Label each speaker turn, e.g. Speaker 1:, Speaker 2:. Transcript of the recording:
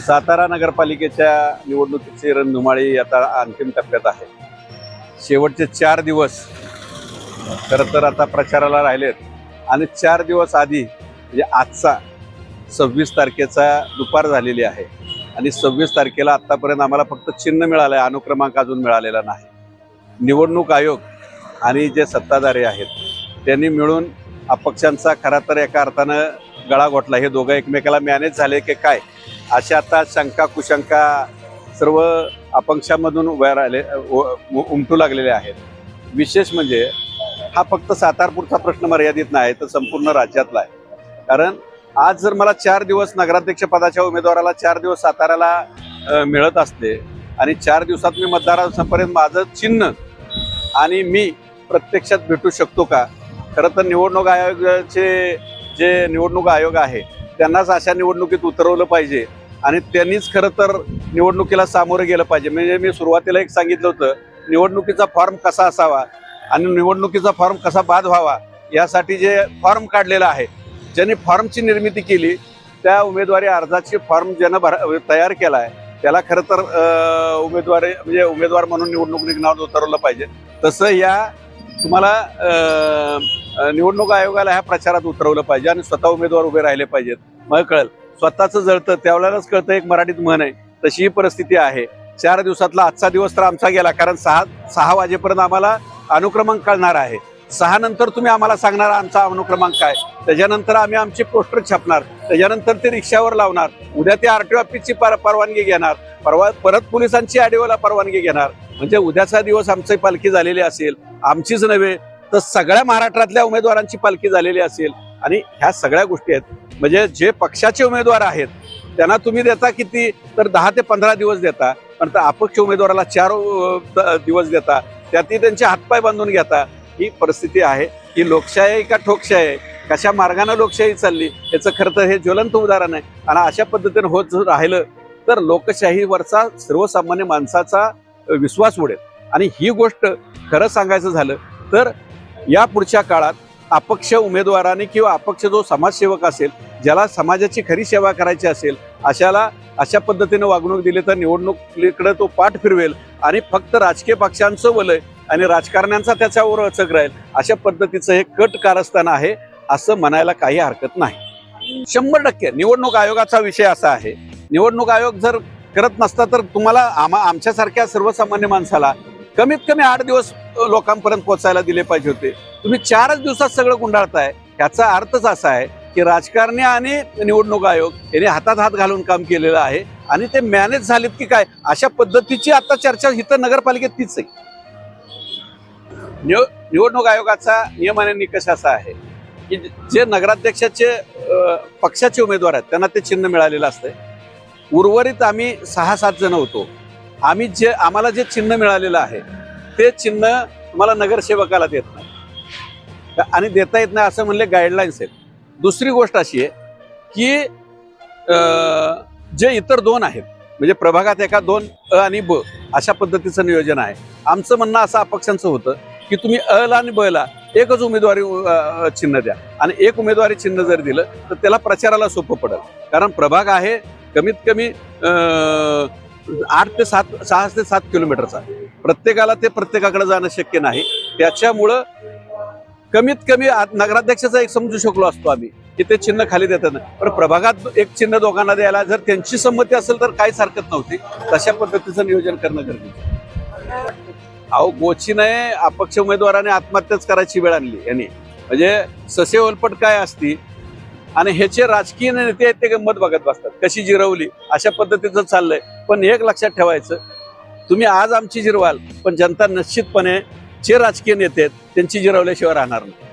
Speaker 1: सातारा नगरपालिकेच्या निवडणुकीची रणधुमाळी आता अंतिम टप्प्यात आहे. शेवटचे चार दिवस खरं तर आता प्रचाराला राहिलेत. आणि चार दिवस आधी म्हणजे आजचा सव्वीस तारखेचा दुपार झालेली आहे. आणि सव्वीस तारखेला आत्तापर्यंत आम्हाला फक्त चिन्ह मिळालं आहे अनुक्रमांक अजून मिळालेला नाही. निवडणूक आयोग आणि जे सत्ताधारी आहेत त्यांनी मिळून अपक्षांचा खरा तर एका अर्थानं गळा घोटला. हे दोघं एकमेकाला मॅनेज झाले की काय? अशा आता शंका कुशंका सर्व अपक्षांमधून उभ्या राहिले उमटू लागलेले आहेत. विशेष म्हणजे हा फक्त सातारपूरचा प्रश्न मर्यादित नाही तर संपूर्ण राज्यातला आहे. कारण आज जर मला चार दिवस नगराध्यक्ष पदाच्या उमेदवाराला चार दिवस साताऱ्याला मिळत असते आणि चार दिवसात मी मतदारांपर्यंत माझं चिन्ह आणि मी प्रत्यक्षात भेटू शकतो का? खरं तर निवडणूक आयोगाचे जे निवडणूक आयोग आहे त्यांनाच अशा निवडणुकीत उतरवलं पाहिजे. आणि त्यांनीच खरं तर निवडणुकीला सामोरं गेलं पाहिजे. म्हणजे मी सुरुवातीला एक सांगितलं होतं निवडणुकीचा फॉर्म कसा असावा आणि निवडणुकीचा फॉर्म कसा बाद व्हावा यासाठी जे फॉर्म काढलेला आहे ज्यांनी फॉर्मची निर्मिती केली त्या उमेदवारी अर्जाची फॉर्म ज्यानं भर तयार केला आहे त्याला खरं तर उमेदवारी म्हणजे उमेदवार म्हणून निवडणूक नाव उतरवलं पाहिजे. तसं या तुम्हाला निवडणूक आयोगाला ह्या प्रचारात उतरवलं पाहिजे आणि स्वतः उमेदवार उभे राहिले पाहिजेत. मग कळेल. स्वतःचं जळतं त्यावेळेलाच कळतं एक मराठीत म्हण आहे तशी ही परिस्थिती आहे. चार दिवसातला आजचा दिवस तर आमचा गेला कारण सहा सहा वाजेपर्यंत आम्हाला अनुक्रमांक कळणार आहे. सहा नंतर तुम्ही आम्हाला सांगणार आमचा अनुक्रमांक काय. त्याच्यानंतर आम्ही आमचे पोस्टर छापणार त्याच्यानंतर ते रिक्षावर लावणार उद्या ते आरटीओ ऑफिसची पर परवानगी घेणार परवा परत पोलिसांची आडीओला परवानगी घेणार. म्हणजे उद्याचा दिवस आमची पालखी झालेली असेल आमचीच नव्हे तर सगळ्या महाराष्ट्रातल्या उमेदवारांची पालखी झालेली असेल. आणि ह्या सगळ्या गोष्टी आहेत. म्हणजे जे पक्षाचे उमेदवार आहेत त्यांना तुम्ही देता किती? तर दहा ते पंधरा दिवस देता. पण त्या अपक्ष उमेदवाराला चार द- दिवस देता. त्यातही त्यांचे हातपाय बांधून घेता. ही परिस्थिती आहे. ही लोकशाही का ठोकशाही आहे? कशा मार्गाने लोकशाही चालली? याचं खरं तर हे ज्वलंत उदाहरण आहे. आणि अशा पद्धतीने होत राहिलं तर लोकशाहीवरचा सर्वसामान्य माणसाचा विश्वास उडेल. आणि ही गोष्ट खरं सांगायचं झालं तर या पुढच्या काळात अपक्ष उमेदवाराने किंवा अपक्ष जो समाजसेवक असेल ज्याला समाजाची खरी सेवा करायची असेल अशाला अशा पद्धतीने वागणूक दिली तर निवडणुकीकडे तो पाठ फिरवेल आणि फक्त राजकीय पक्षांचं वलय आणि राजकारण्यांचा त्याच्यावर अचक राहील अशा पद्धतीचं हे कट कारस्थान आहे असं म्हणायला काही हरकत नाही. शंभर टक्के निवडणूक आयोगाचा विषय असा आहे. निवडणूक आयोग जर करत नसता तर तुम्हाला आम्हा आमच्यासारख्या सर्वसामान्य माणसाला कमीत कमी आठ दिवस लोकांपर्यंत पोहोचायला दिले पाहिजे होते. तुम्ही चारच दिवसात सगळं गुंडाळताय. याचा अर्थच असा आहे की राजकारणी आणि निवडणूक आयोग यांनी हातात हात घालून काम केलेलं आहे आणि ते मॅनेज झालेत की काय? अशा पद्धतीची आता चर्चा इथं नगरपालिकेत तीच आहे. निव- निवडणूक आयोगाचा नियम आणि निकष असा आहे की जे नगराध्यक्षाचे पक्षाचे उमेदवार आहेत त्यांना ते चिन्ह मिळालेलं असतंय. उर्वरित आम्ही सहा सात जण होतो. आम्ही जे आम्हाला जे चिन्ह मिळालेलं आहे ते चिन्ह तुम्हाला नगरसेवकाला देत नाही. आणि देता येत नाही असं म्हणले गाईडलाईन्स आहेत. दुसरी गोष्ट अशी आहे की जे इतर दोन आहेत म्हणजे प्रभागात एका दोन अ आणि ब अशा पद्धतीचं नियोजन आहे. आमचं म्हणणं असं अपक्षांचं होतं की तुम्ही अ ला आणि ब ला एकच उमेदवारी चिन्ह द्या. आणि एक उमेदवारी चिन्ह जर दिलं तर त्याला प्रचाराला सोपं पडेल. कारण प्रभाग आहे कमीत कमी आठ ते सात सहा ते सात किलोमीटरचा. प्रत्येकाला ते प्रत्येकाकडे जाणं शक्य नाही. त्याच्यामुळं कमीत कमी नगराध्यक्षाचा एक समजू शकलो असतो आम्ही की ते चिन्ह खाली देतात पण प्रभागात एक चिन्ह दोघांना द्यायला जर त्यांची संमती असेल तर काहीच हरकत नव्हती. तशा पद्धतीचं नियोजन करणं गरजेचं अहो गोचीने अपक्ष उमेदवाराने आत्महत्याच करायची वेळ आणली यांनी. म्हणजे ससे ओलपट काय असती आणि ह्याचे राजकीय नेते आहेत ते गंमत बघत बसतात. कशी जिरवली अशा पद्धतीचं चाललंय. पण एक लक्षात ठेवायचं तुम्ही आज आमची जिरवाल पण जनता निश्चितपणे जे राजकीय नेते आहेत त्यांची जिरवल्याशिवाय राहणार नाही.